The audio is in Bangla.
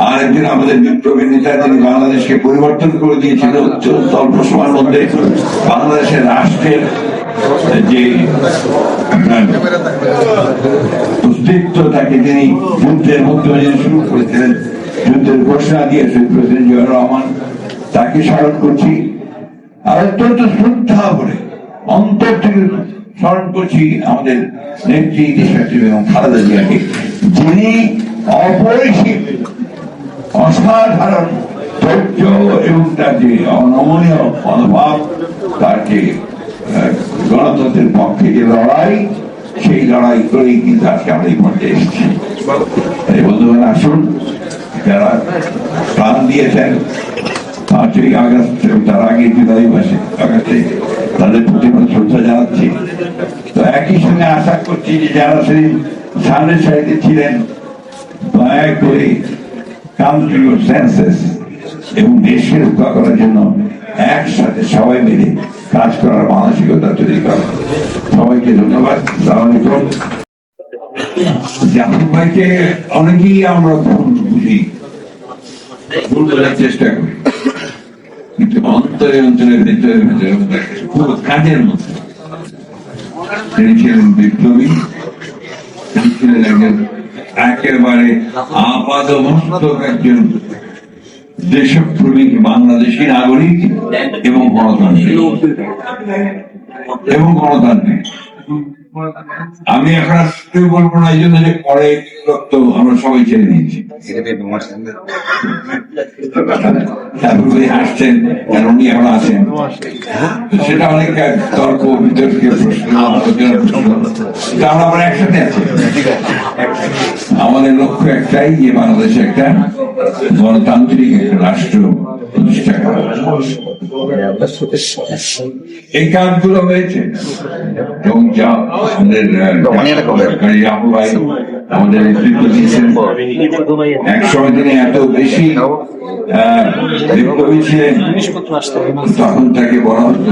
স্মরণ আমাদের বিপ্লবী নেতা যিনি বাংলাদেশকে পরিবর্তন করে দিয়েছিল অত্যন্ত অল্প সময়ের মধ্যে বাংলাদেশের রাষ্ট্রের যে অস্তিত্ব তাকে তিনি যুদ্ধের মধ্যে শুরু করেছিলেন যুদ্ধের ঘোষণা দিয়ে শহীদ প্রেসিডেন্ট জিয়াউর রহমান তাকে স্মরণ করছি আর অত্যন্ত শ্রদ্ধা করে অন্তর থেকে স্মরণ করছি আমাদের নেত্রী দেশনেত্রী এবং খালেদা জিয়াকে, যিনি অপরিসীম, অসাধারণ, ধৈর্য এবং তার যে অনমনীয় মনোভাব তার যে গণতন্ত্রের পক্ষে যে লড়াই, সেই লড়াই করেই কিন্তু আজকে আমরা এই পর্যায়ে এসেছি। এই বন্ধুগণ, আসুন, যারা প্রাণ দিয়েছেন, পাঁচই আগস্ট তার আগে জুলাই মাসে, আগস্টে তাদের প্রতি শ্রদ্ধা তো একই সঙ্গে আশা করছি যে যারা সেই সামনের সারিতে ছিলেন দয়া করে কাম টু ইউর সেন্সেস এবং দেশকে রক্ষা করার জন্য একসাথে সবাই মিলে কাজ করার মানসিকতা তৈরি করা সবাইকে ধন্যবাদ সালাম আলাইকুম জাফর ভাইকে অনেকেই আমরা ভুল বুঝি ভুল বোঝার চেষ্টা করি কিন্তু অন্তরে অন্তরে ভেতরে ভেতরে কাজের মধ্যে তিনি ছিলেন বিপ্লবী। তিনি ছিলেন একজন একেবারে আপাদ মস্তক একজন দেশপ্রেমিক বাংলাদেশি নাগরিক এবং গণতান্ত্রিক। এবং গণতান্ত্রিক। আমি এখন আর বলব না, এই জন্য যে পরে রক্ত আমরা সবাই ছেড়ে নিয়েছি। তারপরে উনি আসছেন, আর উনি এখন আছেন। সেটা অনেক তর্ক, বিতর্কের প্রশ্ন আমরা একসাথে আছি। লক্ষ্য একটাই যে বাংলাদেশে একটা গণতান্ত্রিক একটা রাষ্ট্র প্রতিষ্ঠা করা। এই কাজগুলো হয়েছে। এবং যা আমাদের সরকারি রাহুল ভাই আমাদের নেতৃত্ব দিয়েছেন। এক সময় তিনি এত বেশি বিপ্লবী ছিলেন তখন তাকে বলা হতো।